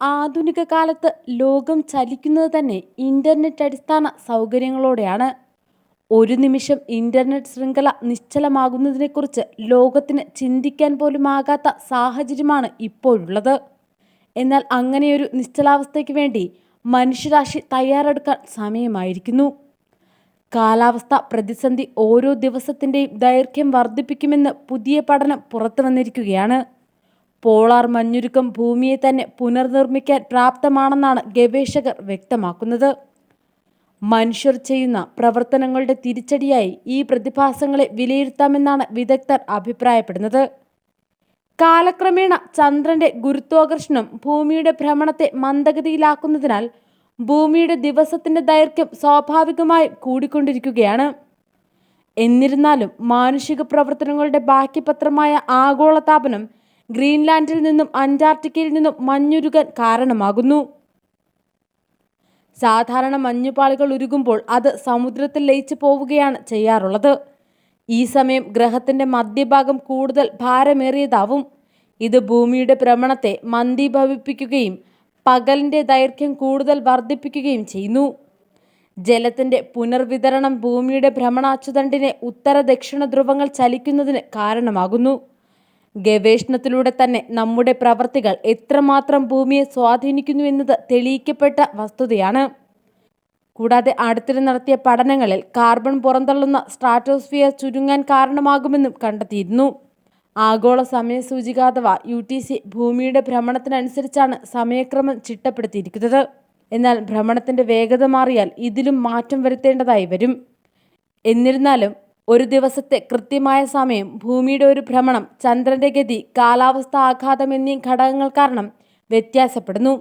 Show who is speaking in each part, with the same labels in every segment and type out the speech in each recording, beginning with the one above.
Speaker 1: ആധുനിക കാലത്ത് ലോകം ചലിക്കുന്നത് തന്നെ ഇന്റർനെറ്റ് അടിസ്ഥാന സൗകര്യങ്ങളോടെയാണ്. ഒരു നിമിഷം ഇന്റർനെറ്റ് ശൃംഖല നിശ്ചലമാകുന്നതിനെക്കുറിച്ച് ലോകത്തിന് ചിന്തിക്കാൻ പോലും ആകാത്ത സാഹചര്യമാണ് ഇപ്പോഴുള്ളത്. എന്നാൽ അങ്ങനെയൊരു നിശ്ചലാവസ്ഥയ്ക്ക് വേണ്ടി മനുഷ്യരാശി തയ്യാറെടുക്കാൻ സമയമായിരിക്കുന്നു. കാലാവസ്ഥ പ്രതിസന്ധി ഓരോ ദിവസത്തിന്റെയും ദൈർഘ്യം വർദ്ധിപ്പിക്കുമെന്ന് പുതിയ പഠനം പുറത്തു വന്നിരിക്കുകയാണ് പോളാർ മഞ്ഞുരുക്കം ഭൂമിയെ തന്നെ പുനർനിർമ്മിക്കാൻ പ്രാപ്തമാണെന്നാണ് ഗവേഷകർ വ്യക്തമാക്കുന്നത്. മനുഷ്യർ ചെയ്യുന്ന പ്രവർത്തനങ്ങളുടെ തിരിച്ചടിയായി ഈ പ്രതിഭാസങ്ങളെ വിലയിരുത്താമെന്നാണ് വിദഗ്ധർ അഭിപ്രായപ്പെടുന്നത്. കാലക്രമേണ ചന്ദ്രന്റെ ഗുരുത്വാകർഷണം ഭൂമിയുടെ ഭ്രമണത്തെ മന്ദഗതിയിലാക്കുന്നതിനാൽ ഭൂമിയുടെ ദിവസത്തിന്റെ ദൈർഘ്യം സ്വാഭാവികമായി കൂടിക്കൊണ്ടിരിക്കുകയാണ്. എന്നിരുന്നാലും മാനുഷിക പ്രവർത്തനങ്ങളുടെ ബാക്കിപത്രമായ ആഗോളതാപനം ഗ്രീൻലാൻഡിൽ നിന്നും അന്റാർട്ടിക്കയിൽ നിന്നും മഞ്ഞുരുകാൻ കാരണമാകുന്നു. സാധാരണ മഞ്ഞുപാളികൾ ഉരുകുമ്പോൾ അത് സമുദ്രത്തിൽ ലയിച്ചു പോവുകയാണ് ചെയ്യാറുള്ളത്. ഈ സമയം ഗ്രഹത്തിന്റെ മധ്യഭാഗം കൂടുതൽ ഭാരമേറിയതാവും. ഇത് ഭൂമിയുടെ ഭ്രമണത്തെ മന്ദീഭവിപ്പിക്കുകയും പകലിന്റെ ദൈർഘ്യം കൂടുതൽ വർദ്ധിപ്പിക്കുകയും ചെയ്യുന്നു. ജലത്തിന്റെ പുനർവിതരണം ഭൂമിയുടെ ഭ്രമണാച്ചുതണ്ടിനെ ഉത്തര ദക്ഷിണ ധ്രുവങ്ങൾ ചലിക്കുന്നതിന് കാരണമാകുന്നു. ഗവേഷണത്തിലൂടെ തന്നെ നമ്മുടെ പ്രവർത്തികൾ എത്രമാത്രം ഭൂമിയെ സ്വാധീനിക്കുന്നു എന്നത് തെളിയിക്കപ്പെട്ട വസ്തുതയാണ്. കൂടാതെ അടുത്തിടെ നടത്തിയ പഠനങ്ങളിൽ കാർബൺ പുറന്തള്ളുന്ന സ്ട്രാറ്റോസ്ഫിയർ ചുരുങ്ങാൻ കാരണമാകുമെന്നും കണ്ടെത്തിയിരുന്നു. ആഗോള സമയസൂചിക അഥവാ യു ടി സി ഭൂമിയുടെ ഭ്രമണത്തിനനുസരിച്ചാണ് സമയക്രമം ചിട്ടപ്പെടുത്തിയിരിക്കുന്നത്. എന്നാൽ ഭ്രമണത്തിന്റെ വേഗത മാറിയാൽ ഇതിലും മാറ്റം വരുത്തേണ്ടതായി വരും. എന്നിരുന്നാലും ഒരു ദിവസത്തെ കൃത്യമായ സമയം ഭൂമിയുടെ ഒരു ഭ്രമണം ചന്ദ്രന്റെ ഗതി കാലാവസ്ഥ ആഘാതം എന്നീ ഘടകങ്ങൾ കാരണം വ്യത്യാസപ്പെടുന്നു.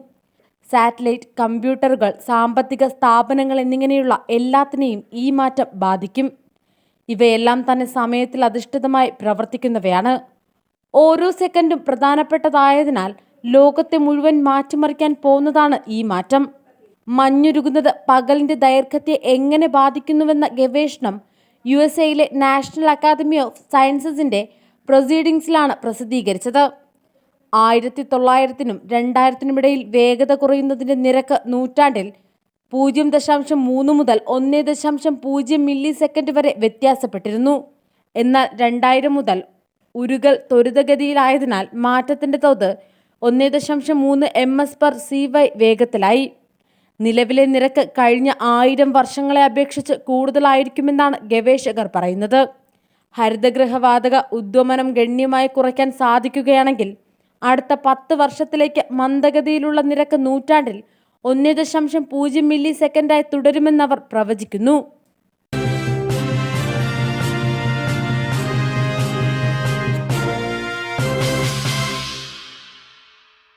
Speaker 1: സാറ്റലൈറ്റ് കമ്പ്യൂട്ടറുകൾ സാമ്പത്തിക സ്ഥാപനങ്ങൾ എന്നിങ്ങനെയുള്ള എല്ലാത്തിനെയും ഈ മാറ്റം ബാധിക്കും. ഇവയെല്ലാം തന്നെ സമയത്തിൽ അധിഷ്ഠിതമായി പ്രവർത്തിക്കുന്നവയാണ്. ഓരോ സെക്കൻഡും പ്രധാനപ്പെട്ടതായതിനാൽ ലോകത്തെ മുഴുവൻ മാറ്റിമറിക്കാൻ പോകുന്നതാണ് ഈ മാറ്റം. മഞ്ഞുരുകുന്നത് പകലിന്റെ ദൈർഘ്യത്തെ എങ്ങനെ ബാധിക്കുന്നുവെന്ന ഗവേഷണം യു എസ് എയിലെ നാഷണൽ അക്കാദമി ഓഫ് സയൻസസിന്റെ പ്രൊസീഡിംഗ്സിലാണ് പ്രസിദ്ധീകരിച്ചത്. ആയിരത്തി തൊള്ളായിരത്തിനും രണ്ടായിരത്തിനുമിടയിൽ വേഗത കുറയുന്നതിന്റെ നിരക്ക് നൂറ്റാണ്ടിൽ പൂജ്യം ദശാംശം മൂന്ന് മുതൽ ഒന്ന് ദശാംശം പൂജ്യം മില്ലി സെക്കൻഡ് വരെ വ്യത്യാസപ്പെട്ടിരുന്നു. എന്നാൽ രണ്ടായിരം മുതൽ ഉരുകൽ ത്വരിതഗതിയിലായതിനാൽ മാറ്റത്തിന്റെ തോത് ഒന്ന് ദശാംശം മൂന്ന് M S per C Y വേഗത്തിലായി. നിലവിലെ നിരക്ക് കഴിഞ്ഞ ആയിരം വർഷങ്ങളെ അപേക്ഷിച്ച് കൂടുതലായിരിക്കുമെന്നാണ് ഗവേഷകർ പറയുന്നത്. ഹരിതഗൃഹവാതക ഉദ്വമനം ഗണ്യമായി കുറയ്ക്കാൻ സാധിക്കുകയാണെങ്കിൽ അടുത്ത പത്ത് വർഷത്തിലേക്ക് മന്ദഗതിയിലുള്ള നിരക്ക് നൂറ്റാണ്ടിൽ ഒന്ന് ദശാംശം പൂജ്യം മില്ലി സെക്കൻഡായി തുടരുമെന്നവർ പ്രവചിക്കുന്നു.